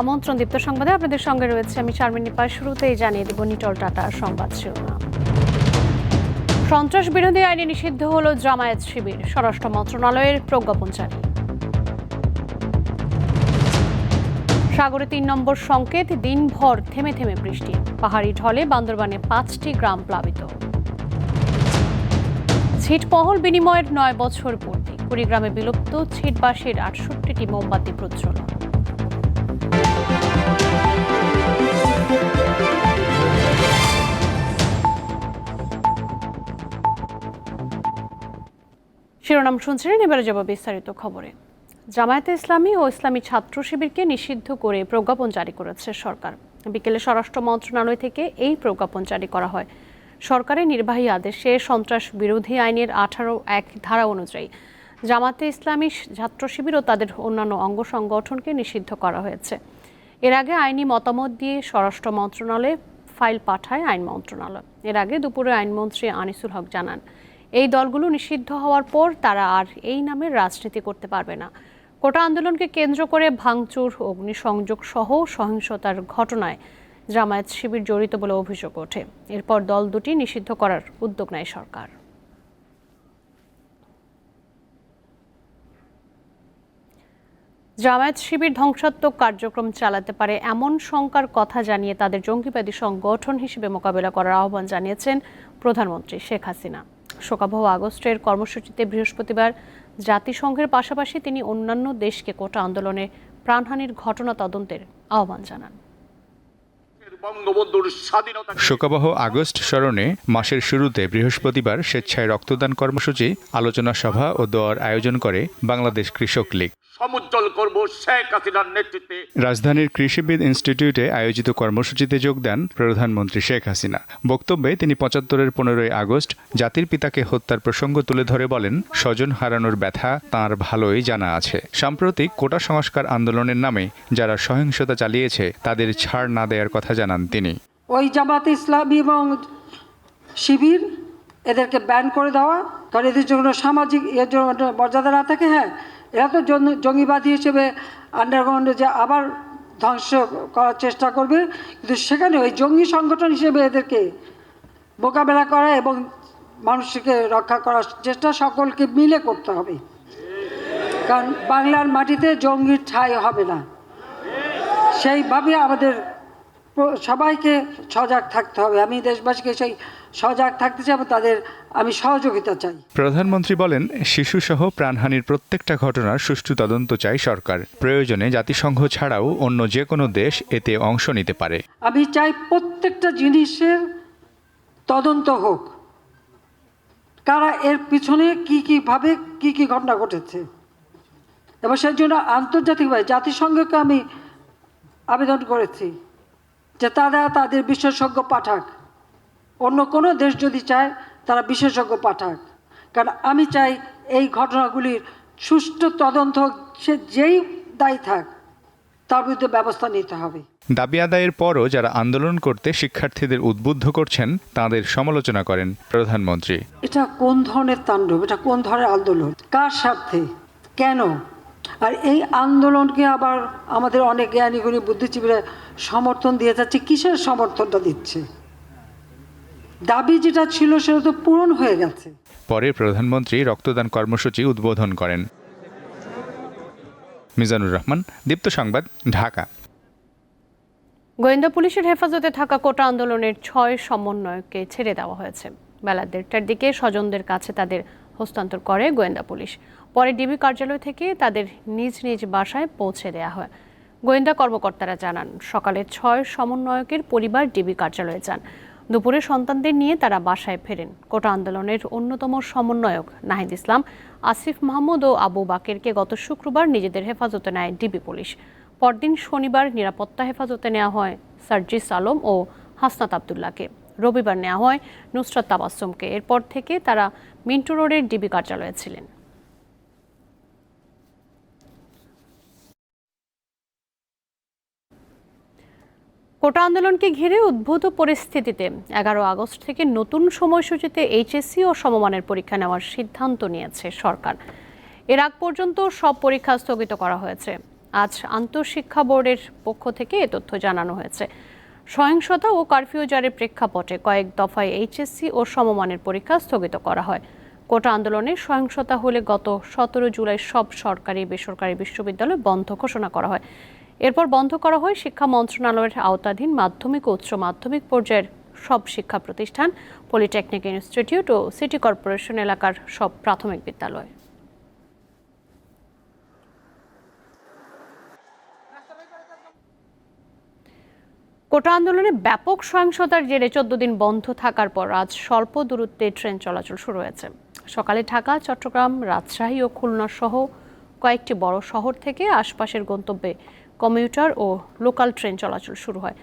আমন্ত্রণ দীপ্ত সংবাদে আপনাদের সঙ্গে রয়েছে আমি শারমিন নিপাল শুরুতেই জানিয়ে দেব নিটল টাটা সংবাদ শিরোনাম। সন্ত্রাস বিরোধী আইনে নিষিদ্ধ হল জামায়াত শিবির, স্বরাষ্ট্র মন্ত্রণালয়ের প্রজ্ঞাপন জারি। সাগরে তিন নম্বর সংকেত, দিনভর থেমে থেমে বৃষ্টি। পাহাড়ি ঢলে বান্দরবানে পাঁচটি গ্রাম প্লাবিত। ছিটমহল বিনিময়ের নয় বছর পূর্তি। কুড়িগ্রামে বিলুপ্ত ছিটবাসের আটষট্টিটি মোমবাতি প্রজ্বলন। শিরোনাম শুনছিলেন, এবারে যাব বিস্তারিত খবরে। জামায়াতে ইসলামী ও ইসলামী ছাত্র শিবিরকে নিষিদ্ধ করে প্রজ্ঞাপন জারি করেছে সরকার। বিকেলে স্বরাষ্ট্র মন্ত্রণালয় থেকে এই প্রজ্ঞাপন জারি করা হয়। সরকারের নির্বাহী আদেশে সন্ত্রাস বিরোধী আইনের আঠারো এক ধারা অনুযায়ী জামাতে ইসলামী ছাত্র শিবির ও তাদের অন্যান্য অঙ্গ সংগঠনকে নিষিদ্ধ করা হয়েছে। এর আগে আইনি মতামত দিয়ে স্বরাষ্ট্র মন্ত্রণালয়ে ফাইল পাঠায় আইন মন্ত্রণালয়। এর আগে দুপুরে আইনমন্ত্রী আনিসুল হক জানান এই দলগুলো নিষিদ্ধ হওয়ার পর তারা আর এই নামের রাজনীতি করতে পারবে না। কোটা আন্দোলনকে কেন্দ্র করে ভাঙচুর, অগ্নিসংযোগ সহ সহিংসতার ঘটনায় জামায়াত শিবির জড়িত বলে অভিযোগ ওঠে। এরপর দল দুটি নিষিদ্ধ করার উদ্যোগ নেয় সরকার। জামায়াত শিবির ধ্বংসাত্মক কার্যক্রম চালাতে পারে এমন শঙ্কার কথা জানিয়ে তাদের জঙ্গিবাদী সংগঠন হিসেবে মোকাবেলা করার আহ্বান জানিয়েছেন প্রধানমন্ত্রী শেখ হাসিনা। শোকাবহ আগস্টের কর্মসূচিতে বৃহস্পতিবার জাতিসংঘের পাশাপাশি তিনি অন্যান্য দেশকে কোটা আন্দোলনে প্রাণহানির ঘটনা তদন্তের আহ্বান জানান। বঙ্গবন্ধুর স্বাধীনতা শোকাবহ আগস্ট স্মরণে মাসের শুরুতে বৃহস্পতিবার স্বেচ্ছায় রক্তদান কর্মসূচি আলোচনা সভা ও দোয়ার আয়োজন করে বাংলাদেশ কৃষক লীগ। সমুজ্জ্বল করব শেখ হাসিনার নেতৃত্বে। রাজধানীর কৃষিবিদ ইনস্টিটিউটে আয়োজিত কর্মসূচিতে যোগ দেন প্রধানমন্ত্রী শেখ হাসিনা। বক্তব্যে তিনি পঁচাত্তরের পনেরোই আগস্ট জাতির পিতাকে হত্যার প্রসঙ্গ তুলে ধরে বলেন স্বজন হারানোর ব্যথা তাঁর ভালোই জানা আছে। সাম্প্রতিক কোটা সংস্কার আন্দোলনের নামে যারা সহিংসতা চালিয়েছে তাদের ছাড় না দেওয়ার কথা জানান তিনি। ওই জামাত ইসলামী এবং শিবির এদেরকে ব্যান করে দেওয়া, কারণ এদের জন্য সামাজিক এর জন্য মর্যাদা না থাকে হ্যাঁ এরা তো জঙ্গিবাদী হিসেবে আন্ডারগ্রাউন্ডে যে আবার ধ্বংস করার চেষ্টা করবে, কিন্তু সেখানে ওই জঙ্গি সংগঠন হিসেবে এদেরকে মোকাবেলা করা এবং মানুষকে রক্ষা করার চেষ্টা সকলকে মিলে করতে হবে। কারণ বাংলার মাটিতে জঙ্গির ঠাঁই হবে না। সেইভাবে আমাদের সবাইকে সজাগ থাকতে হবে। আমি দেশবাসীকে সেই সজাগ থাকতে চাই এবং তাদের আমি সহযোগিতা চাই। প্রধানমন্ত্রী বলেন শিশুসহ প্রাণহানির প্রত্যেকটা ঘটনার সুষ্ঠু তদন্ত চাই সরকার। প্রয়োজনে জাতিসংঘ ছাড়াও অন্য যে কোনো দেশ এতে অংশ নিতে পারে। আমি চাই প্রত্যেকটা জিনিসের তদন্ত হোক। কারা এর পিছনে কি কি ভাবে কি কি ঘটনা ঘটেছে? এবং সেই জন্য আন্তর্জাতিকভাবে জাতিসংঘকে আমি আবেদন করেছি। যে তারা তাদের বিশেষজ্ঞ পাঠাক। অন্য কোনো দেশ যদি চায় তারা বিশেষজ্ঞ পাঠাক। কারণ আমি চাই এই ঘটনাগুলির সুষ্ঠু তদন্ত সে যেই দায়ী থাক তার বিরুদ্ধে ব্যবস্থা নিতে হবে। দাবি আদায়ের পরও যারা আন্দোলন করতে শিক্ষার্থীদের উদ্বুদ্ধ করছেন তাদের সমালোচনা করেন প্রধানমন্ত্রী। এটা কোন ধরনের তাণ্ডব? এটা কোন ধরনের আন্দোলন? কার স্বার্থে? কেন? আর এই আন্দোলনকে আবার আমাদের অনেক জ্ঞানীগুণী বুদ্ধিজীবীরা সমর্থন দিয়ে যাচ্ছে কিসের সমর্থনটা দিচ্ছে? দাবি যেটা ছিল সেটা তো পূরণ হয়ে গেছে। পরে প্রধানমন্ত্রী রক্তদান কর্মসূচি উদ্বোধন করেন। মিজানুর রহমান দীপ্ত সংবাদ ঢাকা। গোয়েন্দা পুলিশের হেফাজতে থাকা কোটা আন্দোলনের ছয় সমন্বয়কে ছেড়ে দেওয়া হয়েছে। বেলা দেড়টার দিকে স্বজনদের কাছে তাদের হস্তান্তর করে গোয়েন্দা পুলিশ। পরে ডিবি কার্যালয় থেকে তাদের নিজ নিজ বাসায় পৌঁছে দেওয়া হয়। গোয়েন্দা কর্মকর্তারা জানান, সকালে ছয় সমন্বয়কের পরিবার ডিবি কার্যালয়ে যান। দুপুরে সন্তানদের নিয়ে তারা বাসায় ফেরেন। কোটা আন্দোলনের অন্যতম সমন্বয়ক নাহিদ ইসলাম, আসিফ মাহমুদ ও আবু বাকেরকে গত শুক্রবার নিজেদের হেফাজতে নেয় ডিবি পুলিশ। পরদিন শনিবার নিরাপত্তা হেফাজতে নেওয়া হয় সার্জিস আলম ও হাসনাত আবদুল্লাহকে। রবিবার নেওয়া হয় নুসরাত তাবাসুমকে। এরপর থেকে তারা মিন্টু রোডের ডিবি কার্যালয়ে ছিলেন। কোটা আন্দোলনকে ঘিরে উদ্ভূত পরিস্থিতিতে এগারো আগস্ট থেকে নতুন সময়সূচিতে এইচএসসি ও সমমানের পরীক্ষা নেওয়ার সিদ্ধান্ত নিয়েছে সরকার। এর আগ পর্যন্ত সব পরীক্ষা স্থগিত করা হয়েছে। আজ আন্তঃশিক্ষা বোর্ডের পক্ষ থেকে এ তথ্য জানানো হয়েছে। সহিংসতা ও কারফিউ জারির প্রেক্ষাপটে কয়েক দফায় এইচএসসি ও সমমানের পরীক্ষা স্থগিত করা হয়। কোটা আন্দোলনে সহিংসতা হলে গত সতেরো জুলাই সব সরকারি বেসরকারি বিশ্ববিদ্যালয় বন্ধ ঘোষণা করা হয়। এরপর বন্ধ করা হয় শিক্ষা মন্ত্রণালয়ের আওতাধীন মাধ্যমিক ও উচ্চ মাধ্যমিক পর্যায়ের সব শিক্ষা প্রতিষ্ঠান, পলিটেকনিক ইনস্টিটিউট ও সিটি কর্পোরেশন এলাকার সব প্রাথমিক বিদ্যালয়। কোটা আন্দোলনে ব্যাপক সহিংসতার জেরে চোদ্দ দিন বন্ধ থাকার পর আজ স্বল্প দূরত্বে ট্রেন চলাচল শুরু হয়েছে। সকালে ঢাকা, চট্টগ্রাম, রাজশাহী ও খুলনা সহ কয়েকটি বড় শহর থেকে আশপাশের গন্তব্যে কমিউটার ও লোকাল ট্রেন চলাচল শুরু হয়।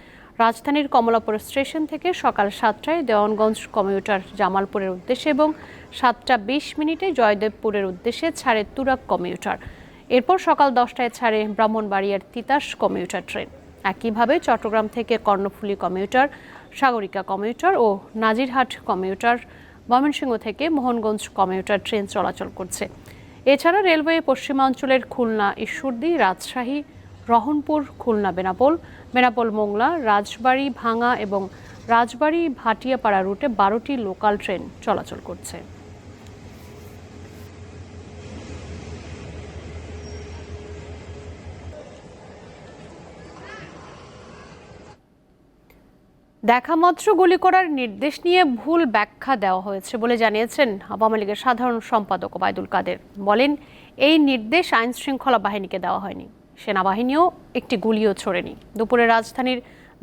রাজধানীর কমলাপুর স্টেশন থেকে সকাল সাতটায় দেওয়ানগঞ্জ কমিউটার জামালপুরের উদ্দেশ্যে এবং সাতটা বিশ মিনিটে জয়দেবপুরের উদ্দেশ্যে ছাড়ে তুরাক কমিউটার। এরপর সকাল দশটায় ছাড়ে ব্রাহ্মণবাড়িয়ার তিতাস কমিউটার ট্রেন। একইভাবে চট্টগ্রাম থেকে কর্ণফুলী কমিউটার, সাগরিকা কমিউটার ও নাজিরহাট কমিউটার, ময়মনসিংহ থেকে মোহনগঞ্জ কমিউটার ট্রেন চলাচল করছে। এছাড়া রেলওয়ে পশ্চিমাঞ্চলের খুলনা, ঈশ্বরদী, রাজশাহী রহনপুর, খুলনা, বেনাপোল। বেনাপোল, মোংলা, রাজবাড়ি ভাঙা এবং রাজবাড়ি, ভাটিয়াপাড়া রুটে বারোটি লোকাল ট্রেন চলাচল করছে। দেখামাত্র গুলি করার নির্দেশ নিয়ে ভুল ব্যাখ্যা দেওয়া হয়েছে বলে জানিয়েছেন আওয়ামী লীগের সাধারণ সম্পাদক ওবায়দুল কাদের। বলেন, এই নির্দেশ আইন শৃঙ্খলা বাহিনীকে দেওয়া হয়নি। সেনাবাহিনীও একটি গুলিও ছোড়েনি। দুপুরে রাজধানীর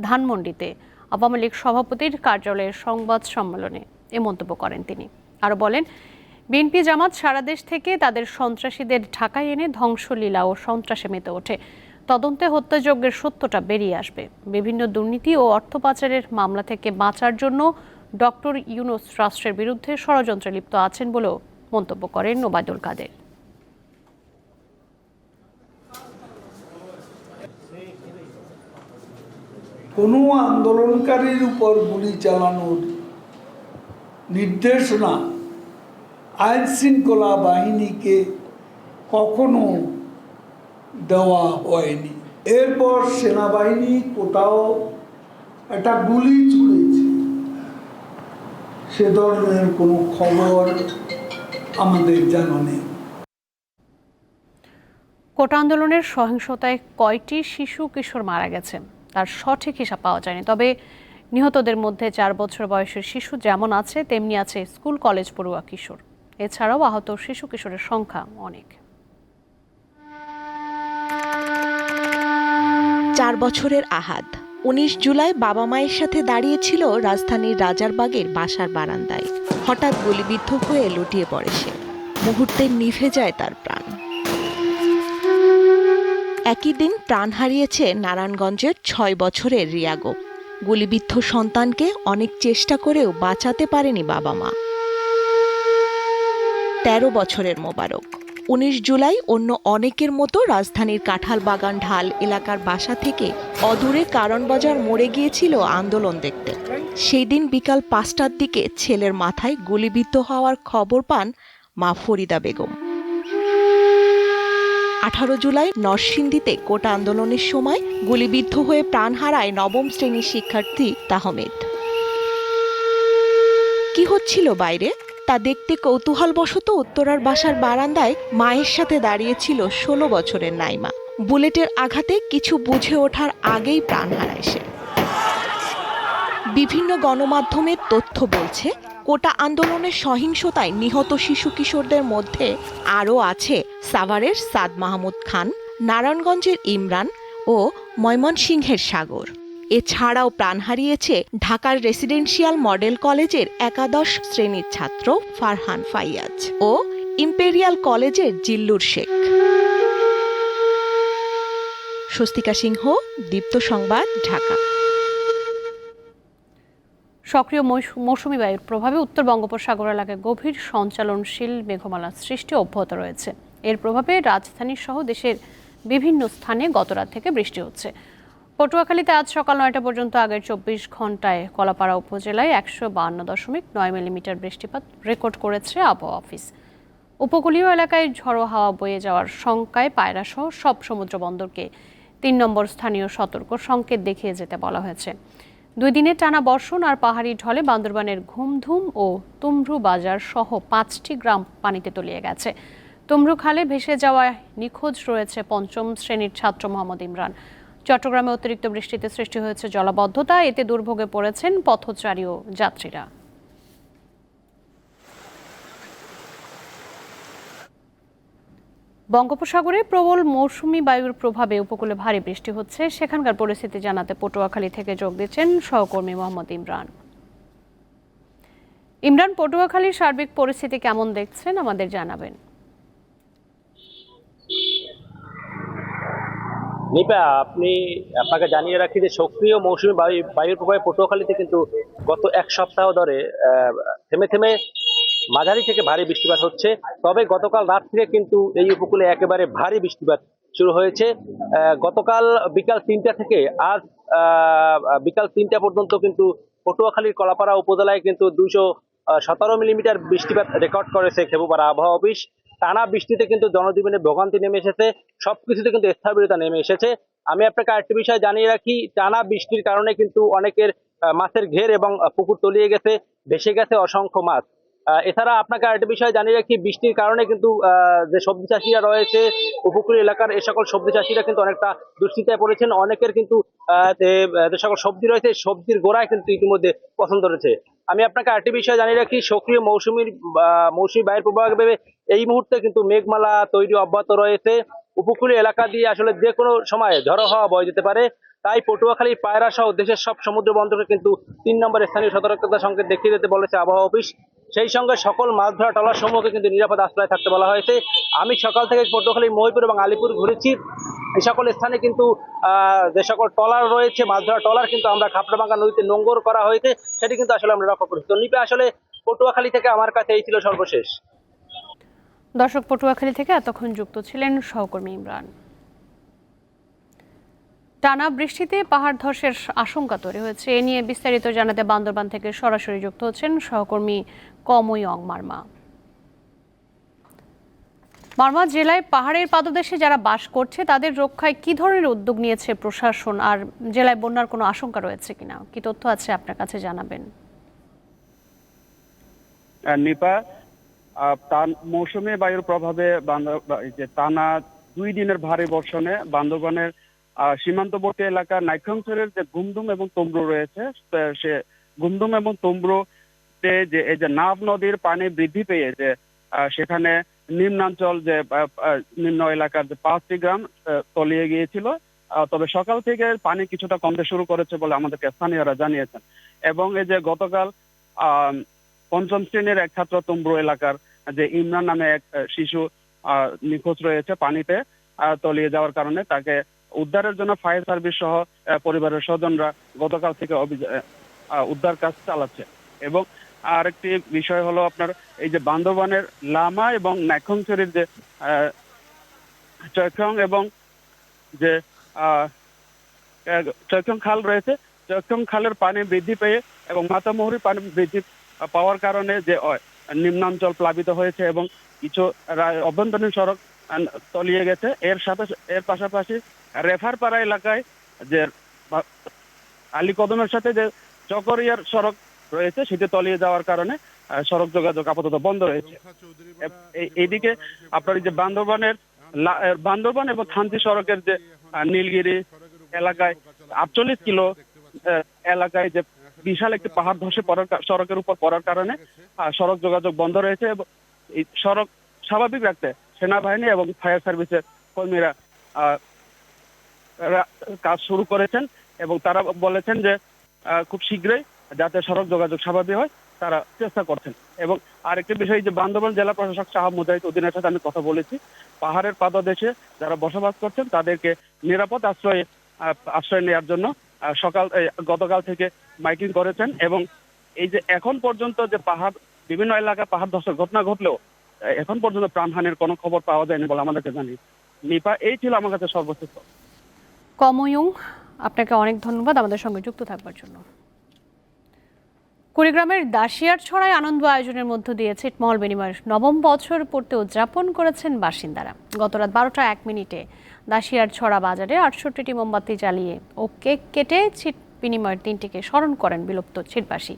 ধানমন্ডিতে আওয়ামী লীগ সভাপতির কার্যালয়ের সংবাদ সম্মেলনে এ মন্তব্য করেন তিনি। আরও বলেন, বিএনপি জামাত সারা দেশ থেকে তাদের সন্ত্রাসীদের ঢাকায় এনে ধ্বংসলীলা ও সন্ত্রাসে মেতে ওঠে। তদন্তে হত্যাযজ্ঞের সত্যটা বেরিয়ে আসবে। বিভিন্ন দুর্নীতি ও অর্থ পাচারের মামলা থেকে বাঁচার জন্য ডক্টর ইউনুস রাষ্ট্রের বিরুদ্ধে ষড়যন্ত্রে লিপ্ত আছেন বলেও মন্তব্য করেন ওবায়দুল কাদের। কোনো আন্দোলনকারীর উপর গুলি চালানোর নির্দেশনা আইন শৃঙ্খলা বাহিনীকে কখনো দেওয়া হয়নি। এরপর সেনাবাহিনী কোথাও একটা গুলি ছুড়েছে। সে ধরনের কোনো খবর আমাদের জানা নেই। কোটা আন্দোলনের সহিংসতায় কয়টি শিশু কিশোর মারা গেছে? তার সঠিক হিসাব পাওয়া যায়নি। তবে নিহতদের মধ্যে চার বছর বয়সের শিশু যেমন আছে, তেমনি আছে স্কুল, কলেজ পড়ুয়া কিশোর। এছাড়াও আহত শিশু কিশোরের সংখ্যা অনেক। চার বছরের আহাদ উনিশ জুলাই বাবা মায়ের সাথে দাঁড়িয়েছিল রাজধানীর রাজারবাগের বাসার বারান্দায়। হঠাৎ গুলিবিদ্ধ হয়ে লুটিয়ে পড়ে সে। মুহূর্তে নিভে যায় তার প্রাণ। একই দিন প্রাণ হারিয়েছে নারায়ণগঞ্জের ছয় বছরের রিয়াগো। গুলিবিদ্ধ সন্তানকে অনেক চেষ্টা করেও বাঁচাতে পারেনি বাবা মা। তেরো বছরের মোবারক। উনিশ জুলাই অন্য অনেকের মতো রাজধানীর কাঁঠাল বাগান ঢাল এলাকার বাসা থেকে অদূরে কারণবাজার মরে গিয়েছিল আন্দোলন দেখতে। সেই দিন বিকাল পাঁচটার দিকে ছেলের মাথায় গুলিবিদ্ধ হওয়ার খবর পান মা ফরিদা বেগম। আঠারো জুলাই নরসিংদীতে কোটা আন্দোলনের সময় গুলিবিদ্ধ হয়ে প্রাণ হারায় নবম শ্রেণির শিক্ষার্থী তাহমেদ। কি হচ্ছিল বাইরে? তা দেখতে কৌতূহলবশত উত্তরার বাসার বারান্দায় মায়ের সাথে দাঁড়িয়েছিল ষোলো বছরের নাইমা। বুলেটের আঘাতে কিছু বুঝে ওঠার আগেই প্রাণ হারায় সে। বিভিন্ন গণমাধ্যমের তথ্য বলছে কোটা আন্দোলনের সহিংসতায় নিহত শিশু কিশোরদের মধ্যে আরও আছে সাভারের সাদ মাহমুদ খান, নারায়ণগঞ্জের ইমরান ও ময়মনসিংহের সাগর। এছাড়াও প্রাণ হারিয়েছে ঢাকার রেসিডেন্সিয়াল মডেল কলেজের একাদশ শ্রেণির ছাত্র ফারহান ফাইয়াজ ও ইম্পেরিয়াল কলেজের জিল্লুর শেখ। স্বস্তিকা সিংহ, দীপ্ত সংবাদ, ঢাকা। সক্রিয় মৌস- মৌসুমি বায়ুর প্রভাবে উত্তর বঙ্গোপসাগর এলাকায় গভীর সঞ্চালনশীল মেঘমালার সৃষ্টি অব্যাহত রয়েছে। এর প্রভাবে রাজধানী সহ দেশের বিভিন্ন স্থানে গতরাত থেকে বৃষ্টি হচ্ছে। পটুয়াখালীতে আজ সকাল নয়টা পর্যন্ত আগের চব্বিশ ঘন্টায় কলাপাড়া উপজেলায় একশো বান্ন দশমিক নয় মিলিমিটার বৃষ্টিপাত রেকর্ড করেছে আবহাওয়া অফিস। উপকূলীয় এলাকায় ঝড়ো হাওয়া বয়ে যাওয়ার শঙ্কায় পায়রাসহ সব সমুদ্র বন্দরকে তিন নম্বর স্থানীয় সতর্ক সংকেত দেখিয়ে যেতে বলা হয়েছে। দুই দিনের টানা বর্ষণ আর পাহাড়ি ঢলে বান্দরবানের ঘুমধুম ও তুমরু বাজার সহ পাঁচটি গ্রাম পানিতে তলিয়ে গেছে। তুমরু খালে ভেসে যাওয়ায় নিখোঁজ রয়েছে পঞ্চম শ্রেণির ছাত্র মোহাম্মদ ইমরান। চট্টগ্রামে অতিরিক্ত বৃষ্টিতে সৃষ্টি হয়েছে জলাবদ্ধতা, এতে দুর্ভোগে পড়েছেন পথচারী ও যাত্রীরা। বঙ্গোপসাগরে প্রবল মৌসুমি বায়ুর প্রভাবে উপকূলে ভারী বৃষ্টি হচ্ছে। সেখানকার পরিস্থিতি জানাতে পটুয়াখালী থেকে যোগ দিচ্ছেন সহকর্মী মোহাম্মদ ইমরান। ইমরান, পটুয়াখালীর সার্বিক পরিস্থিতি কেমন দেখছেন? আমাদের জানাবেন। নিপা, আপনি, আপনাকে জানিয়ে রাখি যে সক্রিয় মৌসুমী বায়ু, বায়ুর প্রভাবে পটুয়াখালীতে কিন্তু গত এক সপ্তাহ ধরে থেমে থেমে মাঝারি থেকে ভারী বৃষ্টিপাত হচ্ছে। তবে গতকাল রাত থেকে কিন্তু এই উপকূলে একেবারে ভারী বৃষ্টিপাত শুরু হয়েছে। গতকাল বিকাল তিনটা থেকে আজ বিকাল তিনটা পর্যন্ত কিন্তু পটুয়াখালীর কলাপাড়া উপজেলায় কিন্তু দুইশো সতেরো মিলিমিটার বৃষ্টিপাত রেকর্ড করেছে খেপুপাড়া আবহাওয়া অফিস। টানা বৃষ্টিতে কিন্তু জনজীবনে ভোগান্তি নেমে এসেছে। সবকিছুতে কিন্তু স্থবিরতা নেমে এসেছে। আমি আপনাকে আরেকটি বিষয় জানিয়ে রাখি, টানা বৃষ্টির কারণে কিন্তু অনেকের মাছের ঘের এবং পুকুর তলিয়ে গেছে, ভেসে গেছে অসংখ্য মাছ। এছাড়া আপনাকে আরেকটি বিষয় জানিয়ে রাখি, বৃষ্টির কারণে কিন্তু যে সবজি চাষিরা রয়েছে, উপকূলীয় এলাকার এই সকল সবজি চাষিরা কিন্তু অনেকটা দুশ্চিন্তায় পড়েছেন। অনেকের কিন্তু যে- সকল সবজি রয়েছে সবজির গোড়ায় কিন্তু ইতিমধ্যে পছন্দ রয়েছে। আমি আপনাকে আরেকটি বিষয় জানিয়ে রাখি, সক্রিয় মৌসুমীর মৌসুমী বায়ুর প্রভাবে এই মুহূর্তে কিন্তু মেঘমালা তৈরি অব্যাহত রয়েছে। উপকূলীয় এলাকা দিয়ে আসলে যে কোনো সময় ঝড়ো হওয়া বয়ে যেতে পারে। তাই পটুয়াখালী, পায়রা সহ দেশের সব সমুদ্র বন্দরকে কিন্তু তিন নম্বর স্থানীয় সতর্কতা সংকেত দেখিয়ে দিতে বলেছে আবহাওয়া অফিস। সেই সঙ্গে সকল মাছ ধরা টলার সমূহকে কিন্তু নিরাপদ আশ্রয় থাকতে বলা হয়েছে। আমি সকাল থেকে পটুয়াখালী, মহিপুর এবং আলিপুর ঘুরেছি। এই সকল স্থানে কিন্তু যে সকল টলার রয়েছে, মাছ ধরা টলার কিন্তু আমরা খাপড়াবাঙ্গা নদীতে নোঙ্গর করা হয়েছে। সেটি কিন্তু আসলে আমরা লক্ষ্য করেছি। নিপে, আসলে পটুয়াখালী থেকে আমার কাছে এই ছিল সর্বশেষ। দর্শক, পটুয়াখালী থেকে এতক্ষণ যুক্ত ছিলেন সহকর্মী ইমরান। টানা বৃষ্টিতে পাহাড় ধসের আশঙ্কা তৈরি হয়েছে। এ নিয়ে বিস্তারিত জানাতে বান্দরবান থেকে সরাসরি যুক্ত হচ্ছেন সহকর্মী কমই অং মার্মা। মার্মা জেলায় পাহাড়ের পাদদেশে যারা বাস করছে, তাদের রক্ষায় কি ধরনের উদ্যোগ নিয়েছে প্রশাসন? আর জেলায় বন্যার কোনো আশঙ্কা রয়েছে কিনা? কি তথ্য আছে আপনার কাছে জানাবেন। নিপা মৌসুমী বায়ুর প্রভাবে যে টানা দুই দিনের ভারী বর্ষণে বান্দরবানের সীমান্তবর্তী এলাকা নাইক্ষংসরের যে গুমদুম এবং তম্বু রয়েছে, সে- গুমদুম এবং তম্বুতে যে এই যে নাভ নদীর পানি বৃদ্ধি পেয়ে যে সেখানে নিম্নাঞ্চল যে নিম্ন এলাকার যে পাঁচটি গ্রাম তলিয়ে গিয়েছিল। তবে সকাল থেকে পানি কিছুটা কমতে শুরু করেছে বলে আমাদেরকে স্থানীয়রা জানিয়েছেন। এবং এই যে গতকাল পঞ্চম শ্রেণির এক ছাত্র তম্বু এলাকার যে ইমরান নামে এক শিশু নিখোঁজ রয়েছে পানিতে তলিয়ে যাওয়ার কারণে তাকে উদ্ধারের জন্য ফায়ার সার্ভিস সহ পরিবারের স্বজনরা গতকাল থেকে উদ্ধার কাজ চালাচ্ছে। এবং আরেকটি বিষয় হলো আপনার এই যে বান্দরবানের লামা এবং নাইখংছড়ির যে চৈখং এবং যে চৈখং খাল রয়েছে, চৈখং খালের পানি বৃদ্ধি পেয়ে এবং মাতামহুরি পানি বৃদ্ধি পাওয়ার কারণে যে নিম্নাঞ্চল প্লাবিত হয়েছে এবং কিছু অভ্যন্তরীণ সড়ক তলিয়ে গেছে। এর সাথে, এর পাশাপাশি রেফারপাড়া এলাকায় যে আলী কদমের সাথে যে চকরিয়ার সড়ক রয়েছে, সেটি তলিয়ে যাওয়ার কারণে সড়ক যোগাযোগ আপাতত বন্ধ রয়েছে। এ- এই- এইদিকে আপনার যে বান্দরবানের বান্দরবান এবং থানচি সড়কের যে নীলগিরি এলাকায় আটচল্লিশ কিলো এলাকায় যে বিশাল একটি পাহাড় ধসে পড়ার সড়কের উপর পড়ার কারণে সড়ক যোগাযোগ বন্ধ রয়েছে এবং এই সড়ক স্বাভাবিক রাখতে সেনাবাহিনী এবং ফায়ার সার্ভিসের কর্মীরা কাজ শুরু করেছেন এবং তারা বলেছেন যে খুব শীঘ্রই যাতে সড়ক যোগাযোগ স্বাভাবিক হয়, তারা চেষ্টা করছেন। এবং আরেকটি বিষয় যে বান্দরবান জেলা প্রশাসক শাহ মুজাহিদ উদ্দিনের সাথে আমি কথা বলেছি। পাহাড়ের পাদদেশে যারা বসবাস করছেন, তাদেরকে নিরাপদ আশ্রয়ে আশ্রয় নেওয়ার জন্য সকাল গতকাল থেকে মাইকিং করেছেন এবং এই যে এখন পর্যন্ত যে পাহাড়, বিভিন্ন এলাকায় পাহাড় ধসের ঘটনা ঘটলেও এখন পর্যন্ত প্রাণহানির কোনো খবর পাওয়া যায়নি বলে আমাদেরকে জানি নিপা, এই ছিল আমার কাছে সর্বশেষ কময়ুং, আপনাকে অনেক ধন্যবাদ আমাদের সঙ্গে যুক্ত থাকবার জন্য। কুড়িগ্রামের দাসিয়ার ছড়ায় আনন্দ আয়োজনের মধ্য দিয়ে ছিটমহল বিনিময়ের নবম বছর পড়তে উদযাপন করেছেন বাসিন্দারা। গত রাত বারোটা এক মিনিটে দাসিয়ার ছড়া বাজারে আটষট্টিটি মোমবাতি জ্বালিয়ে ও কেক কেটে ছিট বিনিময়ের দিনটিকে স্মরণ করেন বিলুপ্ত ছিটবাসী।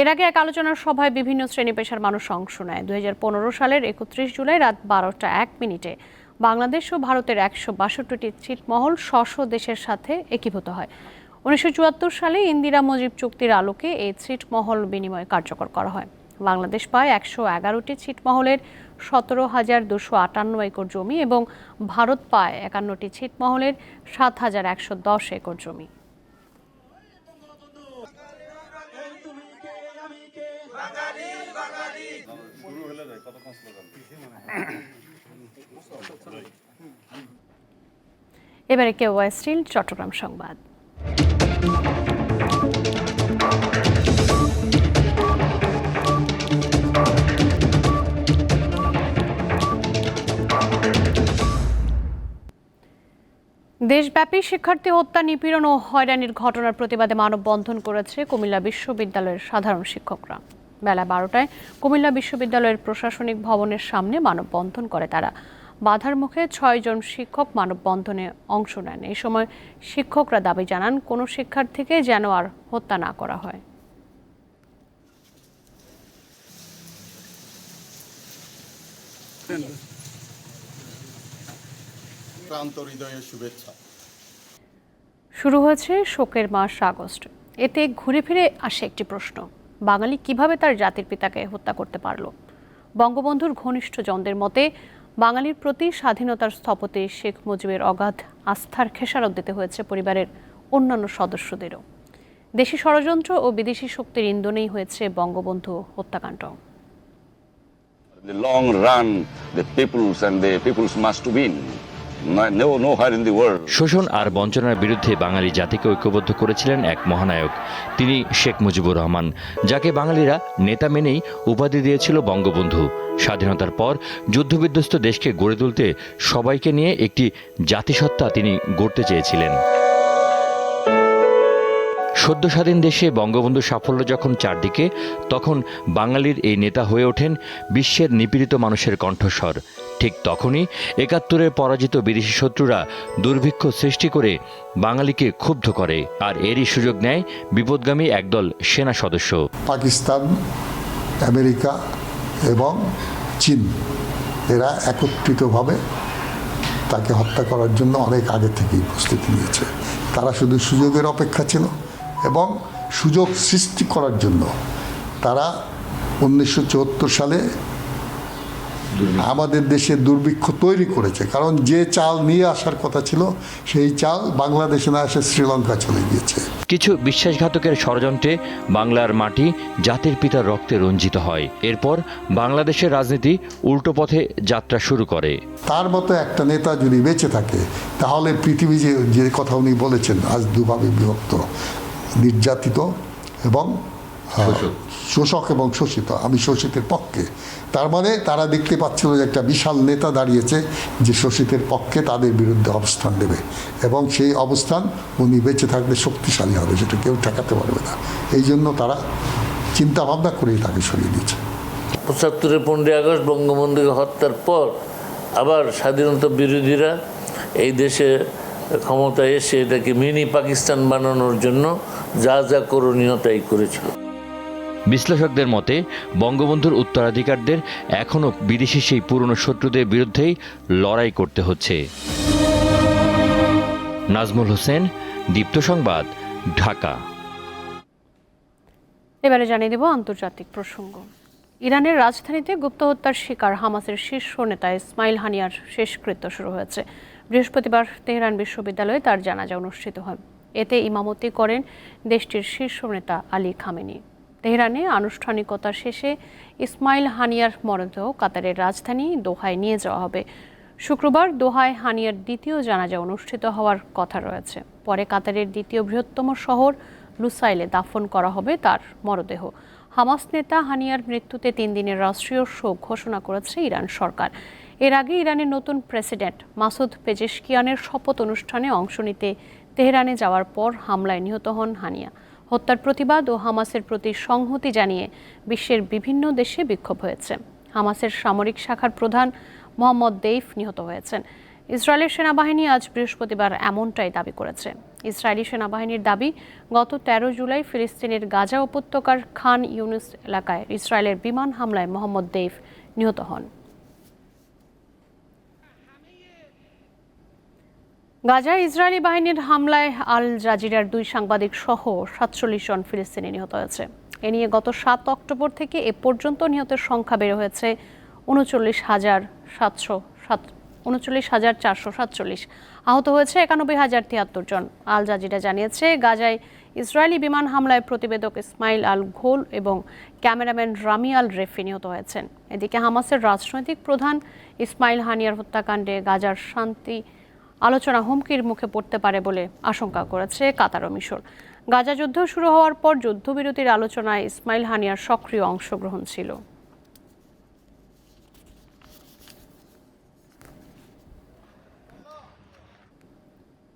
এর আগে এক আলোচনার সভায় বিভিন্ন শ্রেণি পেশার মানুষ অংশ নেয়। দুই হাজার পনেরো সালের একত্রিশ জুলাই রাত বারোটা এক মিনিটে বাংলাদেশ ও ভারতের একশো বাষট্টিটি ছিটমহল স্ব দেশের সাথে একীভূত হয়। উনিশশো চুয়াত্তর সালে ইন্দিরা মুজিব চুক্তির আলোকে এই ছিটমহল বিনিময় কার্যকর করা হয়। বাংলাদেশ পায় একশো এগারোটি ছিটমহলের সতেরো হাজার দুশো আটান্ন একর জমি এবং ভারত পায় একান্নটি ছিটমহলের সাত হাজার একশো দশ একর জমি। এবারে কেউ স্টিল, চট্টগ্রাম সংবাদ। দেশব্যাপী শিক্ষার্থী হত্যা, নিপীড়ন ও হয়রানির ঘটনার প্রতিবাদে মানববন্ধন করেছে কুমিল্লা বিশ্ববিদ্যালয়ের সাধারণ শিক্ষকরা। বেলা বারোটায় কুমিল্লা বিশ্ববিদ্যালয়ের প্রশাসনিক ভবনের সামনে মানববন্ধন করে তারা। বাধার মুখে ছয়জন শিক্ষক মানববন্ধনে অংশ নেন। এই সময় শিক্ষকরা দাবি জানান, কোনো শিক্ষার্থীকে যেন আর হত্যা না করা হয়। ক্রান্ত হৃদয়ের শুভেচ্ছা। শুরু হয়েছে শোকের মাস আগস্ট। এতে ঘুরে ফিরে আসে একটি প্রশ্ন বাঙালি কীভাবে তার জাতির পিতাকে হত্যা করতে পারল? বঙ্গবন্ধুর ঘনিষ্ঠ জনদের মতে বাঙালির প্রতি স্বাধীনতার স্থপতি শেখ মুজিবের অগাধ আস্থার খেসারত দিতে হয়েছে পরিবারের অন্যান্য সদস্যদেরও। দেশি ষড়যন্ত্র ও বিদেশি শক্তির ইন্ধনেই হয়েছে বঙ্গবন্ধু হত্যাকাণ্ড। The long run, the peoples and the peoples must win. শোষণ আর বঞ্চনার বিরুদ্ধে বাঙালি জাতিকে ঐক্যবদ্ধ করেছিলেন এক মহানায়ক। তিনি শেখ মুজিবুর রহমান, যাকে বাঙালিরা নেতা মেনেই উপাধি দিয়েছিল বঙ্গবন্ধু। স্বাধীনতার পর যুদ্ধবিধ্বস্ত দেশকে গড়ে তুলতে সবাইকে নিয়ে একটি জাতিসত্তা তিনি গড়তে চেয়েছিলেন। সদ্য স্বাধীন দেশে বঙ্গবন্ধু সাফল্য যখন চারদিকে, তখন বাঙালির এই নেতা হয়ে ওঠেন বিশ্বের নিপীড়িত মানুষের কণ্ঠস্বর। ঠিক তখনই একাত্তরের পরাজিত বিদেশি শত্রুরা দুর্ভিক্ষ সৃষ্টি করে বাঙালিকে ক্ষুব্ধ করে, আর এরই সুযোগ নেয় বিপদগামী একদল সেনা সদস্য। পাকিস্তান, আমেরিকা এবং চীন, এরা একত্রিতভাবে তাকে হত্যা করার জন্য অনেক আগে থেকেই প্রস্তুতি নিয়েছে। তারা শুধু সুযোগের অপেক্ষা ছিল এবং সুযোগ সৃষ্টি করার জন্য তারা উনিশশো চুয়াত্তর সালে আমাদের দেশে দুর্ভিক্ষ তৈরি করেছে। কারণ যে চাল নিয়ে আসার কথা ছিল সেই চাল বাংলাদেশে না এসে শ্রীলঙ্কা চলে গিয়েছে। কিছু বিশ্বাসঘাতকের ষড়যন্ত্রে বাংলার মাটি জাতির পিতার রক্তে রঞ্জিত হয়। এরপর বাংলাদেশের রাজনীতি উল্টো পথে যাত্রা শুরু করে। তার মতো একটা নেতা যদি বেঁচে থাকে তাহলে পৃথিবী যে যে কথা উনি বলেছেন আজ দুভাবে বিভক্ত। নির্যাতিত এবং শোষক এবং শোষিত। আমি শোষিতের পক্ষে। তার মানে তারা দেখতে পাচ্ছিল যে একটা বিশাল নেতা দাঁড়িয়েছে যে শোষিতের পক্ষে তাদের বিরুদ্ধে অবস্থান দেবে এবং সেই অবস্থান উনি বেঁচে থাকলে শক্তিশালী হবে সেটা কেউ ঠেকাতে পারবে না। এই জন্য তারা চিন্তা ভাবনা করেই তাকে সরিয়ে দিয়েছে। পঁচাত্তরের পনেরোই আগস্ট বঙ্গবন্ধুকে হত্যার পর আবার স্বাধীনতা বিরোধীরা এই দেশে ক্ষমতায় এসে এটাকে মিনি পাকিস্তান বানানোর জন্য যা যা করণীয় তাই করেছিল। বিশ্লেষকদের মতে, বঙ্গবন্ধুর উত্তরাধিকারদের এখনও বিদেশি সেই পুরনো শত্রুদের বিরুদ্ধেই লড়াই করতে হচ্ছে। নাজমুল হোসেন, দীপ্ত সংবাদ, ঢাকা। এবারে জানিয়ে দেব আন্তর্জাতিক প্রসঙ্গ। ইরানের রাজধানীতে গুপ্ত হত্যার শিকার হামাসের শীর্ষ নেতা ইসমাইল হানিয়ার শেষকৃত্য শুরু হয়েছে। বৃহস্পতিবার তেহরান বিশ্ববিদ্যালয়ে তার জানাজা অনুষ্ঠিত হয়। এতে ইমামতি করেন দেশটির শীর্ষ নেতা আলী খামেনি। তেহরানে আনুষ্ঠানিকতা শেষে ইসমাইল হানিয়ার মরদেহ কাতারের রাজধানী দোহায় নিয়ে যাওয়া হবে। শুক্রবার দোহায় হানিয়ার দ্বিতীয় জানাজা অনুষ্ঠিত হওয়ার কথা রয়েছে। পরে কাতারের দ্বিতীয় বৃহত্তম শহর লুসাইলে দাফন করা হবে তার মরদেহ। হামাস নেতা হানিয়ার মৃত্যুতে তিন দিনের রাষ্ট্রীয় শোক ঘোষণা করেছে ইরান সরকার। এর আগে ইরানের নতুন প্রেসিডেন্ট মাসুদ পেজেশকিয়ানের শপথ অনুষ্ঠানে অংশ নিতে তেহরানে যাওয়ার পর হামলায় নিহত হন হানিয়া। হত্যার প্রতিবাদ ও হামাসের প্রতি সংহতি জানিয়ে বিশ্বের বিভিন্ন দেশে বিক্ষোভ হয়েছে। হামাসের সামরিক শাখার প্রধান মোহাম্মদ দেইফ নিহত হয়েছেন। ইসরায়েলের সেনাবাহিনী আজ বৃহস্পতিবার এমনটাই দাবি করেছে। ইসরায়েলি সেনাবাহিনীর দাবি, গত তেরো জুলাই ফিলিস্তিনের গাজা উপত্যকার খান ইউনুস এলাকায় ইসরায়েলের বিমান হামলায় মোহাম্মদ দেইফ নিহত হন। গাজায় ইসরায়েলি বাহিনীর হামলায় আল জাজিরার দুই সাংবাদিক সহ সাতচল্লিশ জন ফিলিস্তিনি নিহত হয়েছে। এ নিয়ে গত সাত অক্টোবর থেকে এ পর্যন্ত নিহতের সংখ্যা বেড়ে হয়েছে উনচল্লিশ হাজার সাতশো সাত, উনচল্লিশ হাজার চারশো সাতচল্লিশ। আহত হয়েছে একানব্বই হাজার তিয়াত্তর জন। আল জাজিরা জানিয়েছে, গাজায় ইসরায়েলি বিমান হামলায় প্রতিবেদক ইসমাইল আল ঘোল এবং ক্যামেরাম্যান রামি আল রেফি নিহত হয়েছেন। এদিকে হামাসের রাজনৈতিক প্রধান ইসমাইল হানিয়ার হত্যাকাণ্ডে গাজার শান্তি আলোচনা হুমকির মুখে পড়তে পারে বলে আশঙ্কা করেছে কাতার ও মিশর। গাজা যুদ্ধ শুরু হওয়ার পর যুদ্ধবিরতির আলোচনায় ইসমাইল হানিয়ার সক্রিয় অংশগ্রহণ ছিল।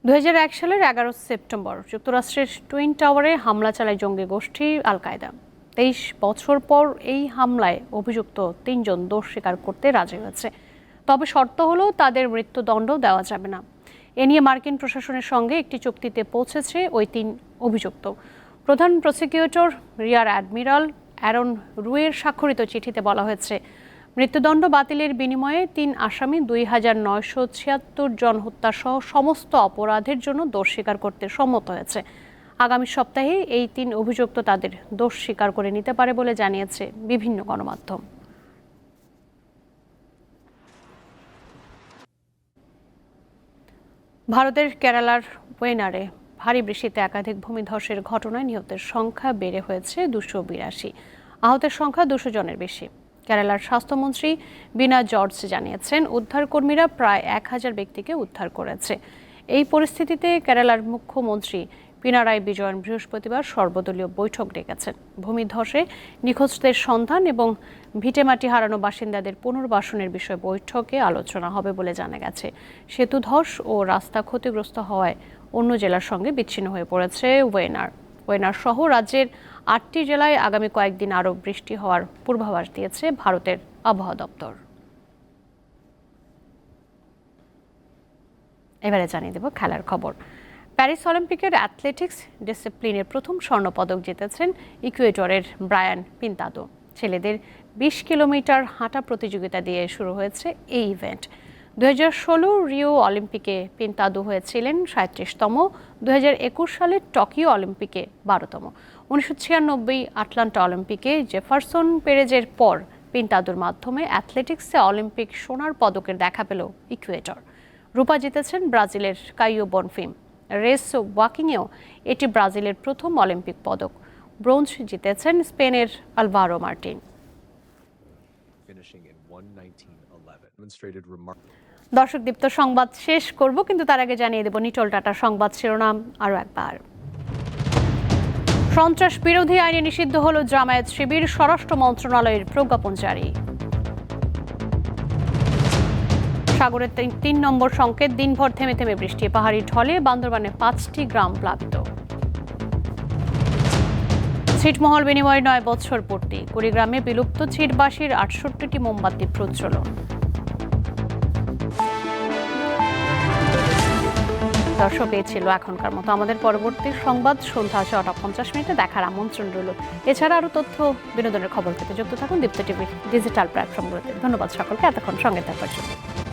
দুহাজার এক সালের এগারো সেপ্টেম্বর যুক্তরাষ্ট্রের টুইন টাওয়ারে হামলা চালায় জঙ্গি গোষ্ঠী আল কায়দা তেইশ বছর পর এই হামলায় অভিযুক্ত তিনজন দোষ স্বীকার করতে রাজি হয়েছে। তবে শর্ত হলো তাদের মৃত্যুদণ্ড দেওয়া যাবে না। এ নিয়ে মার্কিন প্রশাসনের সঙ্গে একটি চুক্তিতে পৌঁছেছে ওই তিন অভিযুক্ত। প্রধান প্রসিকিউটর, রিয়ার অ্যাডমিরাল অ্যারন রুয়ের স্বাক্ষরিত চিঠিতে বলা হয়েছে, মৃত্যুদণ্ড বাতিলের বিনিময়ে তিন আসামি দুই হাজার নয়শো ছিয়াত্তর জন হত্যাসহ সমস্ত অপরাধের জন্য দোষ স্বীকার করতে সম্মত হয়েছে। আগামী সপ্তাহে এই তিন অভিযুক্ত তাদের দোষ স্বীকার করে নিতে পারে বলে জানিয়েছে বিভিন্ন গণমাধ্যম। ভারতের কেরালার ওয়েনারে ভারী বৃষ্টিতে একাধিক ভূমিধসের ঘটনায় নিহতের সংখ্যা বেড়ে হয়েছে দুশো বিরাশি। আহতের সংখ্যা দুশো জনের বেশি। কেরালার স্বাস্থ্যমন্ত্রী বিনা জর্জ জানিয়েছেন, উদ্ধারকর্মীরা প্রায় এক হাজার ব্যক্তিকে উদ্ধার করেছে। এই পরিস্থিতিতে কেরালার মুখ্যমন্ত্রী পিনারাই বিজয়ন বৃহস্পতিবার সর্বদলীয় বৈঠক ডেকেছেন। ভূমিধসে নিখোঁজদের সন্ধান এবং ভিটেমাটি হারানো বাসিন্দাদের পুনর্বাসনের বিষয়ে বৈঠকে আলোচনা হবে বলে জানা গেছে। সেতু ধস ও রাস্তা ক্ষতিগ্রস্ত হওয়ায় অন্য জেলার সঙ্গে বিচ্ছিন্ন হয়ে পড়েছে ওয়েনার। ওয়েনার সহ রাজ্যের আটটি জেলায় আগামী কয়েকদিন আরও বৃষ্টি হওয়ার পূর্বাভাস দিয়েছে ভারতের আবহাওয়া দপ্তর। এবারে জানিয়ে দেব খেলার খবর। প্যারিস অলিম্পিকের অ্যাথলেটিক্স ডিসিপ্লিনের প্রথম স্বর্ণপদক জিতেছেন ইকুয়েটরের ব্রায়ান পিন্তাদো। ছেলেদের বিশ কিলোমিটার হাঁটা প্রতিযোগিতা দিয়ে শুরু হয়েছে এই ইভেন্ট দু হাজার ষোলো রিও অলিম্পিকে পিন্তাদো হয়েছিলেন সাঁত্রিশতম দু হাজার একুশ সালের টোকিও অলিম্পিকে বারোতম। উনিশশো ছিয়ানব্বই আটলান্টা অলিম্পিকে জেফারসন পেরেজের পর পিন্তাদোর মাধ্যমে অ্যাথলেটিক্সে অলিম্পিক সোনার পদকের দেখা পেল ইকুয়েটর রূপা জিতেছেন ব্রাজিলের কাইও বনফিম। রেস ওয়াকিংয়েও এটি ব্রাজিলের প্রথম অলিম্পিক পদক। ব্রোঞ্জ জিতেছেন স্পেনের আলভারো মার্টিন। দর্শক দীপ্ত সংবাদ শেষ করব কিন্তু তার আগে জানিয়ে দেব নিটল টাটা সংবাদ শিরোনাম আরও একবার। সন্ত্রাস বিরোধী আইনে নিষিদ্ধ হল জামায়াত শিবির স্বরাষ্ট্র মন্ত্রণালয়ের প্রজ্ঞাপন জারি। সাগরের তিন- নম্বর সংকেত, দিনভর থেমে থেমে বৃষ্টি। পাহাড়ি ঢলে বান্দরবানে পাঁচটি গ্রাম প্লাবিত। ছিটমহল বিনিময়ে নয় বছর পূর্তি। কুড়িগ্রামে বিলুপ্ত ছিটবাসীর আটষট্টিটি মোমবাতি প্রজ্বলন। দর্শক, এই ছিল এখনকার মতো আমাদের পরবর্তী সংবাদ। সন্ধ্যা ছটা পঞ্চাশ মিনিটে দেখার আমন্ত্রণ রইল। এছাড়া আরও তথ্য, বিনোদনের খবর পেতে যুক্ত থাকুন দীপ্ত টিভির ডিজিটাল প্ল্যাটফর্মগুলোতে। ধন্যবাদ সকলকে, এতক্ষণ সঙ্গে থাকার জন্য।